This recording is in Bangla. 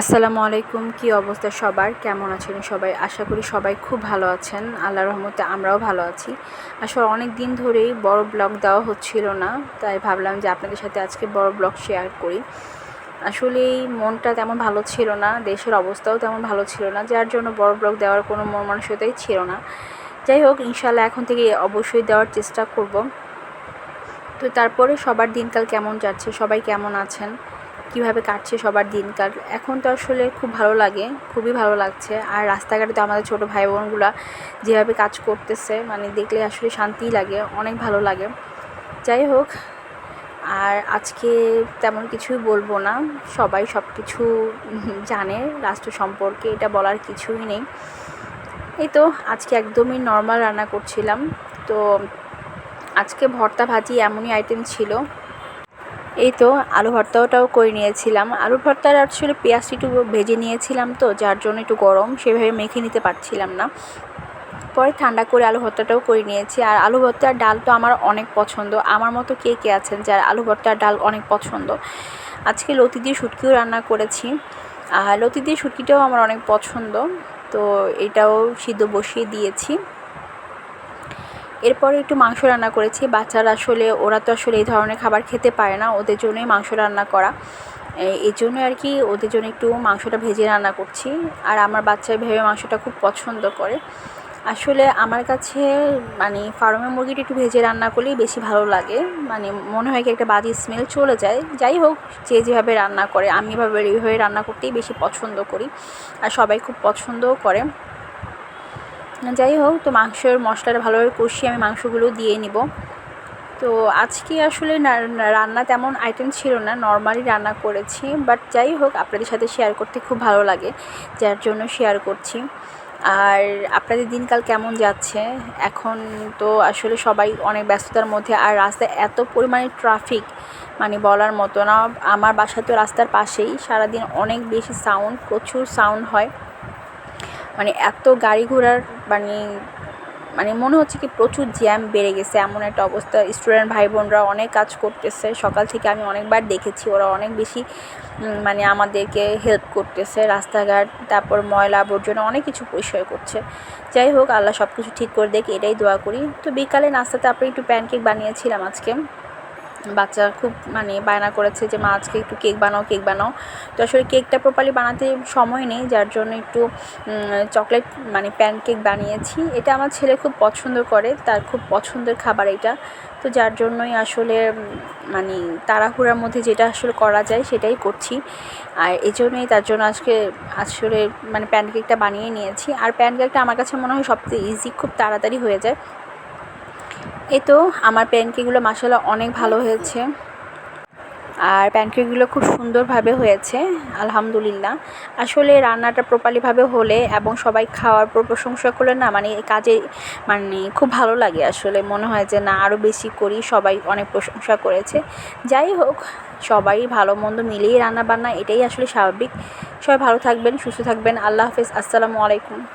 আসসালামু আলাইকুম, কি অবস্থা সবার? কেমন আছেন সবাই? আশা করি সবাই খুব ভালো আছেন। আল্লাহ রহমতে আমরাও ভালো আছি। আসলে অনেক দিন ধরেই বড় ব্লগ দেওয়া হচ্ছিল না, তাই ভাবলাম যে আপনাদের সাথে আজকে বড় ব্লগ শেয়ার করি। আসলে মনটা তেমন ভালো ছিল না, দেশের অবস্থাও তেমন ভালো ছিল না, যার জন্য বড় ব্লগ দেওয়ার কোনো মন মানসিকতাই ছিল না। যাই হোক ইনশাল্লাহ এখন থেকে অবশ্যই দেওয়ার চেষ্টা করব। তো তারপরে সবার দিনকাল কেমন যাচ্ছে, সবাই কেমন আছেন? কীভাবে কাটছে সবার দিনকাল। এখন তো আসলে খুব ভালো লাগে, খুবই ভালো লাগছে। আর রাস্তাঘাটে তো আমাদের ছোটো ভাই বোনগুলা যেভাবে কাজ করতেছে মানে দেখলে আসলে শান্তিই লাগে, অনেক ভালো লাগে। যাই হোক, আর আজকে তেমন কিছুই বলব না। সবাই সব কিছু জানে, রাষ্ট্র সম্পর্কে এটা বলার কিছুই নেই। এই তো, আজকে একদমই নর্মাল রান্না করছিলাম। তো আজকে ভর্তা ভাজি এমনই আইটেম ছিল। এই তো আলু ভর্তাটাও করে নিয়েছিলাম। আলু ভর্তার আসলে পেঁয়াজটি একটু ভেজে নিয়েছিলাম তো, যার জন্য একটু গরম, সেভাবে মেখে নিতে পারছিলাম না। পরে ঠান্ডা করে আলু ভর্তাটাও করে নিয়েছি। আর আলু ভর্তার ডাল তো আমার অনেক পছন্দ। আমার মতো কে কে আছেন যার আলু ভর্তার ডাল অনেক পছন্দ? আজকে লতি দিয়ে শুটকিও রান্না করেছি। আর লতি দিয়ে শুটকিটাও আমার অনেক পছন্দ। তো এটাও সিদ্ধ বসিয়ে দিয়েছি। এরপরে একটু মাংস রান্না করেছি। বাচ্চারা আসলে, ওরা তো আসলে এই ধরনের খাবার খেতে পারে না, ওদের জন্যই মাংস রান্না করা। এই জন্য আর কি ওদের জন্য একটু মাংসটা ভেজে রান্না করছি। আর আমার বাচ্চা ভেবে মাংসটা খুব পছন্দ করে। আসলে আমার কাছে মানে ফার্মের মুরগিটা একটু ভেজে রান্না করলেই বেশি ভালো লাগে। মানে মনে হয় কি একটা বাজে স্মেল চলে যায়। যাই হোক, যে যেভাবে রান্না করে, আমি এভাবে এইভাবে রান্না করতেই বেশি পছন্দ করি। আর সবাই খুব পছন্দও করে। যাই হোক, তো মাংসের মশলাটা ভালোভাবে কষিয়ে আমি মাংসগুলো দিয়ে নিব। তো আজকে আসলে রান্না তেমন আইটেম ছিল না নর্মালি রান্না করেছি বাট যাই হোক, আপনাদের সাথে শেয়ার করতে খুব ভালো লাগে, যার জন্য শেয়ার করছি। আর আপনাদের দিনকাল কেমন যাচ্ছে? এখন তো আসলে সবাই অনেক ব্যস্ততার মধ্যে, আর রাস্তায় এত পরিমাণে ট্রাফিক মানে বলার মতো না, আমার বাসা তো রাস্তার পাশেই, সারাদিন অনেক বেশি সাউন্ড প্রচুর সাউন্ড হয়। মানে এত গাড়ি ঘোড়ার মানে মানে মনে হচ্ছে কি প্রচুর জ্যাম বেড়ে গেছে। এমন একটা অবস্থা। স্টুডেন্ট ভাই বোনরা অনেক কাজ করতেছে। সকাল থেকে আমি অনেকবার দেখেছি ওরা অনেক বেশি মানে আমাদেরকে হেল্প করতেছে রাস্তাঘাট, তারপর ময়লা আবর্জনা, অনেক কিছু পরিষ্কার করছে। যাই হোক, আল্লাহ সব কিছু ঠিক করে দেখে এটাই দোয়া করি। তো বিকালে নাস্তাতে আপনি একটু প্যানকেক বানিয়েছিলাম আজকে। বাচ্চা খুব মানে বায়না করেছে যে, মা, আজকে একটু কেক বানাও কেক বানাও। তো আসলে কেকটা প্রপারলি বানাতে সময় নেই, যার জন্য একটু চকলেট মানে প্যান কেক বানিয়েছি। এটা আমার ছেলে খুব পছন্দ করে, তার খুব পছন্দের খাবার এটা। তো যার জন্যই আসলে মানে তাড়াহুড়ার মধ্যে যেটা আসলে করা যায় সেটাই করছি। আর এই জন্যই তার জন্য আজকে, আসলে মানে প্যানকেকটা বানিয়ে নিয়েছি। আর প্যানকেকটা আমার কাছে মনে হয় সবচেয়ে ইজি খুব তাড়াতাড়ি হয়ে যায়। এ তো, আমার প্যানকেকগুলো মাসালা অনেক ভালো হয়েছে। আর প্যানকেকগুলো খুব সুন্দরভাবে হয়েছে, আলহামদুলিল্লাহ। আসলে রান্নাটা প্রপারলিভাবে হলে এবং সবাই খাওয়ার পর প্রশংসা করলে না মানে কাজে মানে খুব ভালো লাগে আসলে। মনে হয় যে না আরও বেশি করি, সবাই অনেক প্রশংসা করেছে। যাই হোক, সবাই ভালো মন্দ মিলিয়ে রান্না বান্না এটাই আসলে স্বাভাবিক। সবাই ভালো থাকবেন, সুস্থ থাকবেন। আল্লাহ হাফেজ, আসসালামু আলাইকুম।